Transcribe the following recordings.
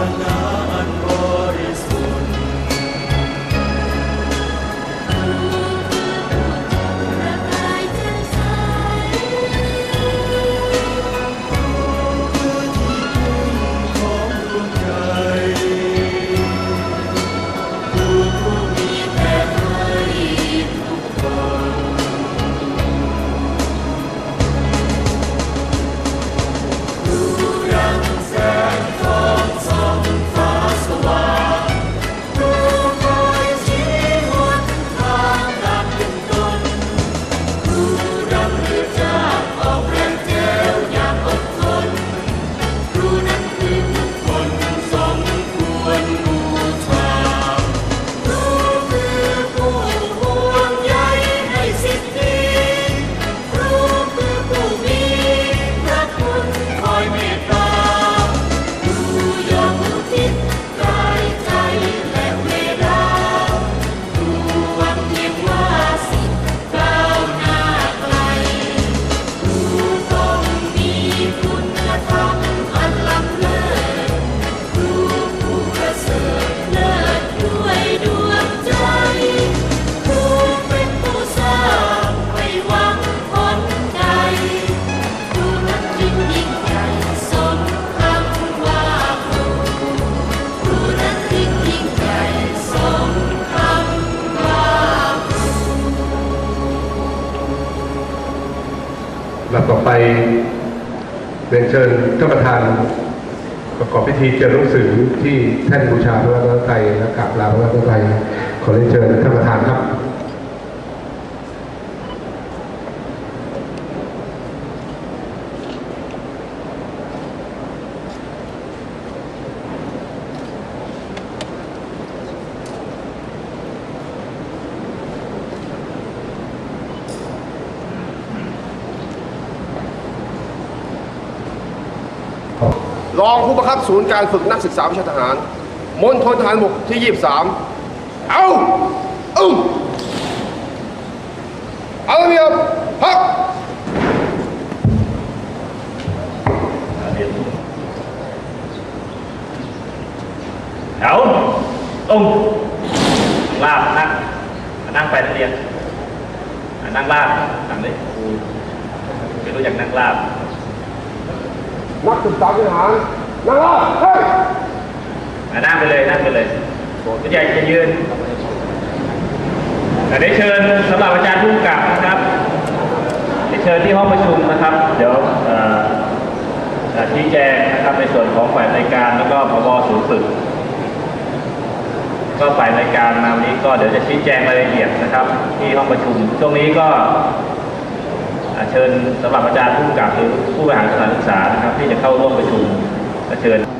Allah. เรียนเชิญท่านประธานประกอบพิธีเจริญหนังสือที่แท่นบูชาพระรัตนตรัยและกราบลาพระรัตนตรัยขอเรียนเชิญท่านประธาน ครับรองผู้บังคับศูนย์การฝึกนักศึกษาวิชาทหารมณฑลทหารบกที่ 23 เอาอึ้งเอาเมียพักแถวตรงลาบนั่งนั่งไปนักเรียนอะนั่งลาบนั่งเลยครูไม่รู้จักนั่งลาบนักศึกษาวิชาทหาร นั่งล่าเฮ้ยนั่งไปเลยนั่งไปเลยผู้ใหญ่จะยืนอ่ได้เชิญสำหรับอาจารย์ผู้กำกับนะครับได้เชิญที่ห้องประชุมนะครับ เดี๋ยวชี้แจงนะครับในส่วนของฝ่ายรายการแล้วก็พบศูนย์ฝึกก็ฝ่ายรายการมาวันนี้ก็เดี๋ยวจะชี้แจงรายละเอียดนะครับ ที่ห้องประชุมช่วงนี้ก็เชิญสำหรับอาจารย์ผู้กับหรือผู้บริหารสถานศึกษานะครับ ที่จะเข้าร่วมประชุม ก็เ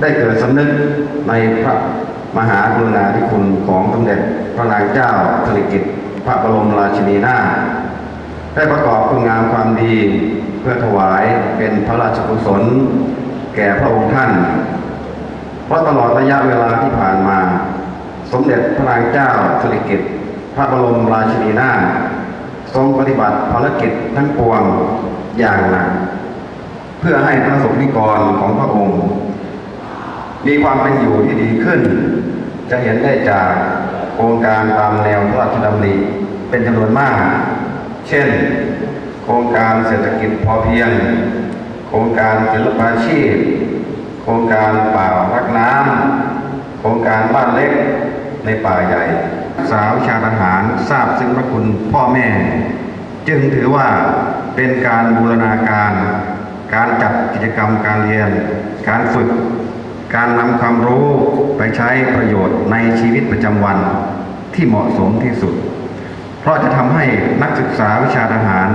ได้เกิดสำนึกในพระมหากรุณาธิคุณของสมเด็จพระนางเจ้าสิริกิติ์พระบรมราชินีนาถได้ประกอบคุณงามความดีเพื่อถวายเป็นพระราชกุศล แก่พระองค์ท่าน เพราะตลอดระยะเวลาที่ผ่านมา สมเด็จพระนางเจ้าสิริกิติ์พระบรมราชินีนาถทรงปฏิบัติภารกิจทั้งปวงอย่างหนักเพื่อให้พระสงฆ์นิกรของพระองค์ มีความเป็นอยู่ที่ดีขึ้น จะเห็นได้จากโครงการตามแนวพระราชดำริเป็นจำนวนมาก เช่น โครงการเศรษฐกิจพอเพียง โครงการศิลปาชีพ โครงการป่ารักน้ำโครงการบ้านเล็กในป่าใหญ่นักศึกษาวิชาทหารทราบซึ่งพระคุณพ่อแม่ จึงถือว่าเป็นการบูรณาการ การจัดกิจกรรมการเรียน การฝึก การนำความรู้ไปใช้ประโยชน์ในชีวิตประจำวันที่เหมาะสมที่สุด เพราะจะทำให้นักศึกษาวิชาทหาร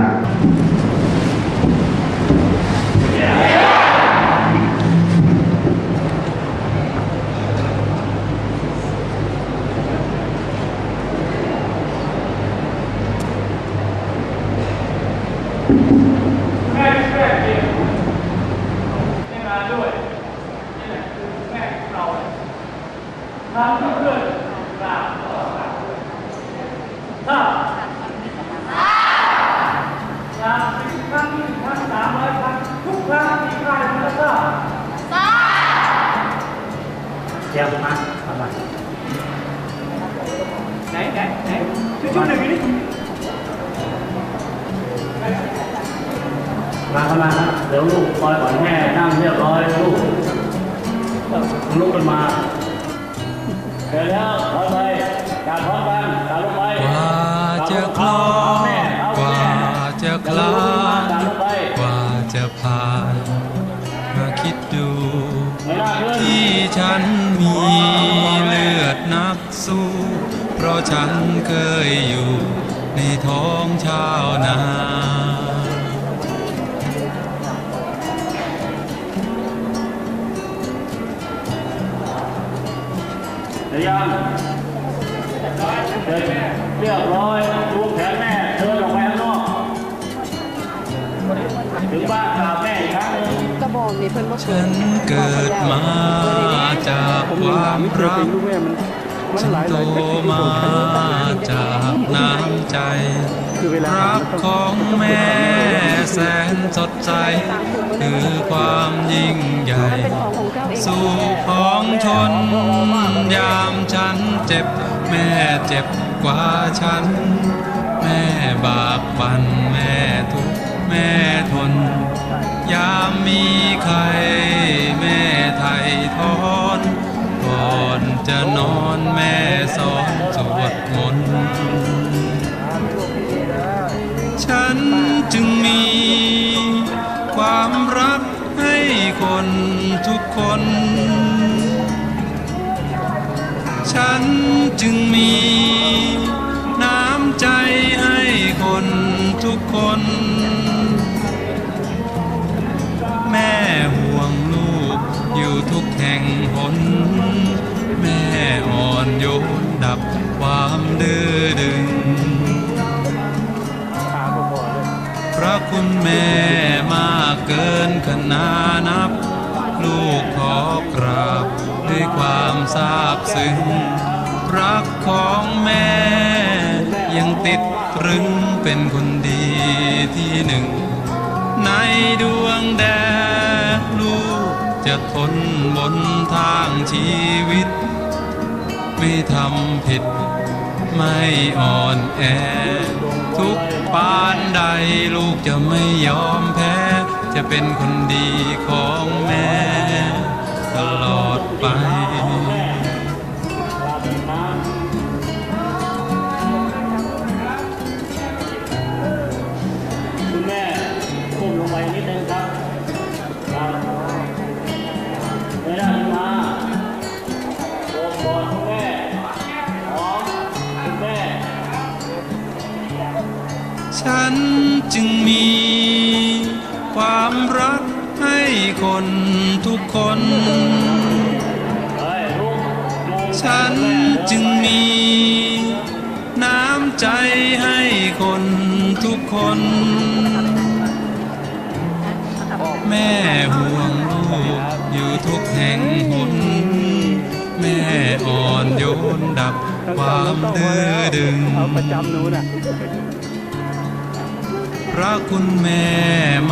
ช่วยช่วยหนึ่งนิดมาเข้ามานะเดี๋ยวลูกคอยก่อนแม่นั่งเรียบร้อยลูกลุกขึ้นมาเดี๋ยวแล้วถอยไปกาดพร้อมกันกาดลงไปกว่าจะคลองกว่าจะคลานกว่าจะผ่าน มาคิดดูที่ฉัน ฉันเคยอยู่ในท้องชาวนาเดี๋ยวยังเดินเรียบร้อยดูแผนแม่เดินออกไปข้างนอก ถึงบ้านกราบแม่อีกครั้งหนึ่งกระบอกนี่เพิ่นบ่ฉันเกิดมาจากความรัก ฉันโตมาจากน้ำใจรักของแม่แสนสดใส คือความยิ่งใหญ่ สู่ของชน ยามฉันเจ็บ แม่เจ็บกว่าฉัน แม่บากบันแม่ทุกแม่ทน ยามมีใคร แม่ไทยทอน อนจะนอนแม่สอนสวดมนต์ฉันจึงมีความรักให้คนทุกคน ฉันจึงมีน้ำใจ ซาบซึ้งรักของแม่ ยังติดตรึงเป็นคนดีที่หนึ่ง ในดวงแดดลูกจะทนบนทางชีวิต ไม่ทำผิดไม่อ่อนแอ ทุกปานใดลูกจะไม่ยอมแพ้ จะเป็นคนดีของแม่ ตลอดไป จึงมีความรักให้คนทุกคน ฉันจึงมีน้ำใจให้คนทุกคน แม่ห่วงลูกอยู่ทุกแห่งหนแม่อ่อนโยนดับความดื้อดึง ระจำหนูน่ะพระคุณแม่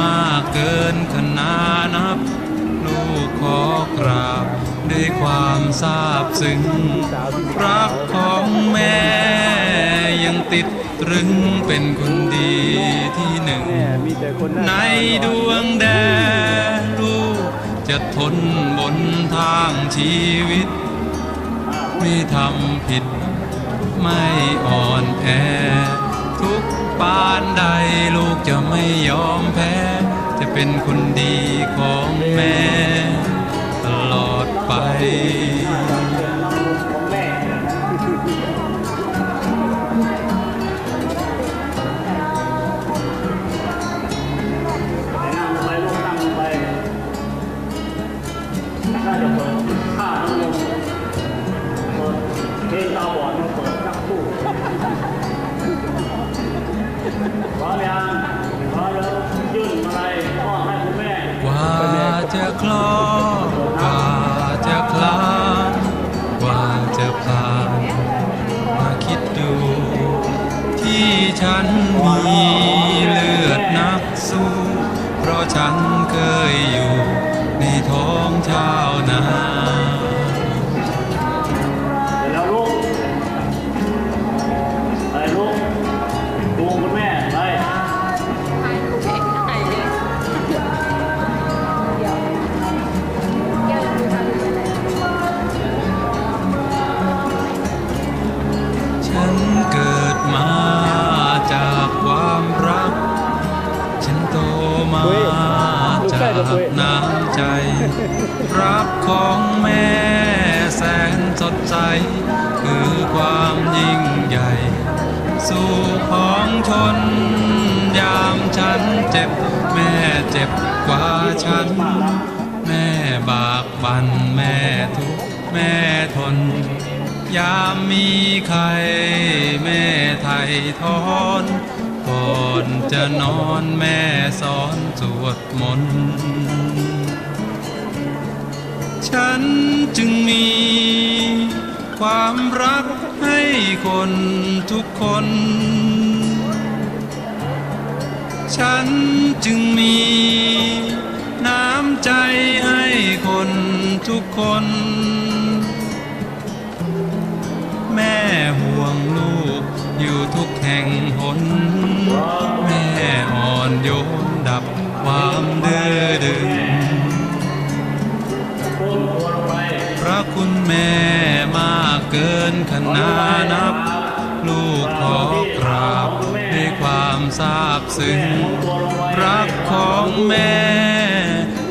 มากเกินขนานับ ลูกขอกราบด้วยความซาบซึ้งรักของแม่ยังติดตรึงเป็นคนดีที่หนึ่ง ในดวงแดนลูกจะทนบนทางชีวิต ไม่ทำผิดไม่อ่อนแอทุก ปานใดลูกจะไม่ยอมแพ้ จะเป็นคนดีของแม่ ตลอดไป ชน ยามฉันเจ็บ แม่เจ็บกว่าฉัน แม่บากบันแม่ทุกแม่ทน ยามมีใคร แม่ไทยทอนก่อนจะนอนแม่สอนสวดมนต์ฉันจึงมีความรักให้คนทุกคน ฉันจึงมี น้ำใจให้คนทุกคน แม่ห่วงลูกอยู่ทุกแห่งหน แม่อ่อนโยนดับความเดือดึงพระคุณแม่มากเกินขนานับ ลูกขอกราบ ความซาบซึ้งรักของแม่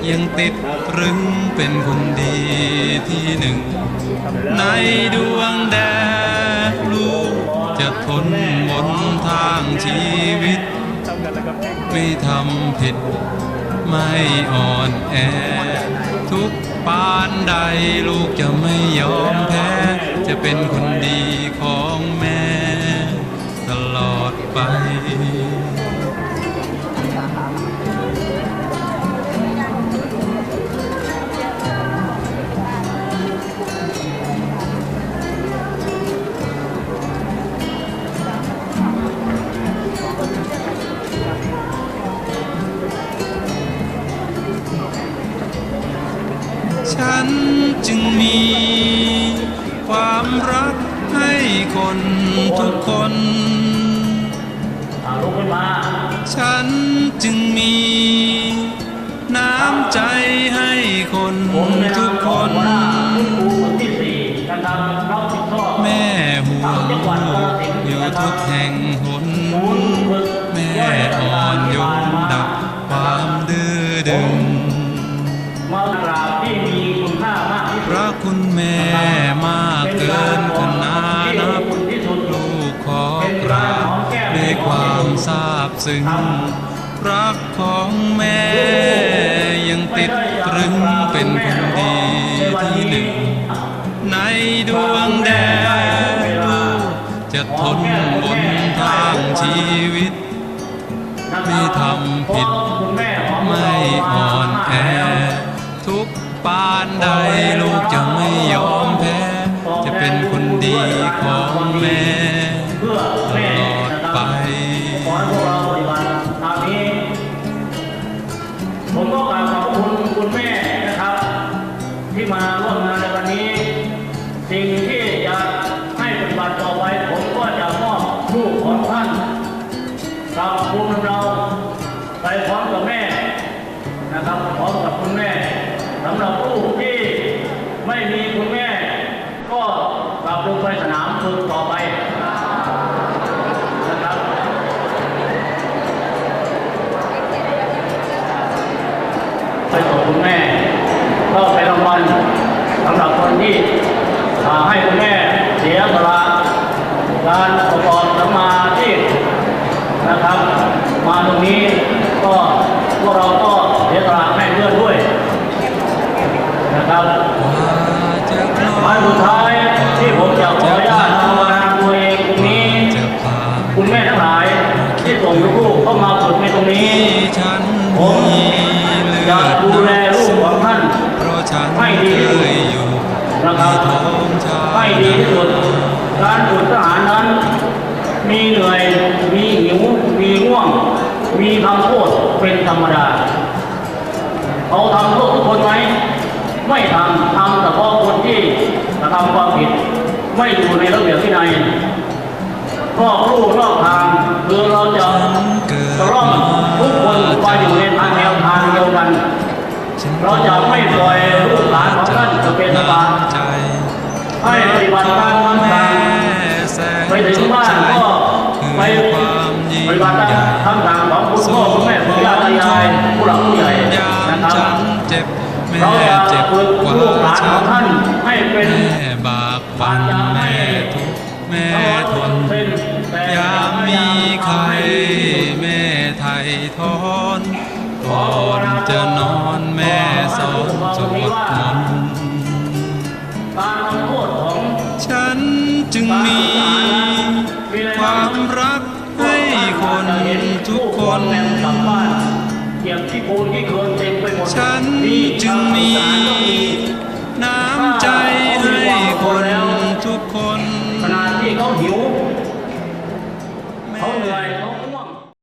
ยังติดรึงเป็นคนดีที่หนึ่ง ในดวงแดนลูกจะทนบนทางชีวิต ไม่ทำผิด ไม่อ่อนแอ ทุกปานใดลูกจะไม่ยอมแพ้ จะเป็นคนดีของแม่ ไป ฉันจึงมีความรักให้คนทุกคน ฉันจึงมี น้ำใจให้คนผมในทุนามกขคองนหัวหน้าคุณครูคนที่สี่การทำรับผิดชอบแม่ห่วงลูกอยู่ทุกแห่งหนศูนย์ฝึกแม่อ่อนโยนดับความดื้อดึงมากราบที่มีคุณค่ามากที่พสุดระคุณแม่มากเกินขนานั ควาบซึ้งรักของแม่ยังติดตรึงเป็นคนดีที่หนึ่ง ในดวงแดนลูกจะทนบนทางชีวิต ไม่ทำผิดไม่อ่อนแอ ทุกปานใดลูกจะไม่ยอมแพ้ จะเป็นคนดีของแม่ ผมก็กราบขอบคุณคุณแม่นะครับ ที่มา ให้คุณแม่เสียสละการประกอบสมาธินะครับ มาตรงนี้ก็พวกเราก็เสียสละให้เพื่อนด้วยนะครับว่าจะคลออันสุดท้ายที่ผมจะขอ เป็นธรรมดาเขาทำโทษทุกคนไหมไม่ทำทำแต่เพาะคนที่กระทำความผิด ไม่อยู่ในระเบียบวินัยนอกลู่นอกทางคือเราจะจะร่องทุกคนไปอยู่ในทางแนวทางเดียวกัน เราจะไม่ปล่อยลูกหลานของท่านจะเป็นบาปใจให้ปฏิบัติตามคำสั่งไปถึงบ้านก็ไปปฏิบัติใหญ่ตามคำสั่งของคุณพ่อคุณแม่ ผู้หลักผู้ใหญ่นะครับเจ็บแม่เราจะเจ็บกกว่าลูกหลานฉัของท่านให้เป็นแม่บากบันแม่ทุกแม่ทนยามมีใครแม่ไทยทอนก่อนจะนอน me.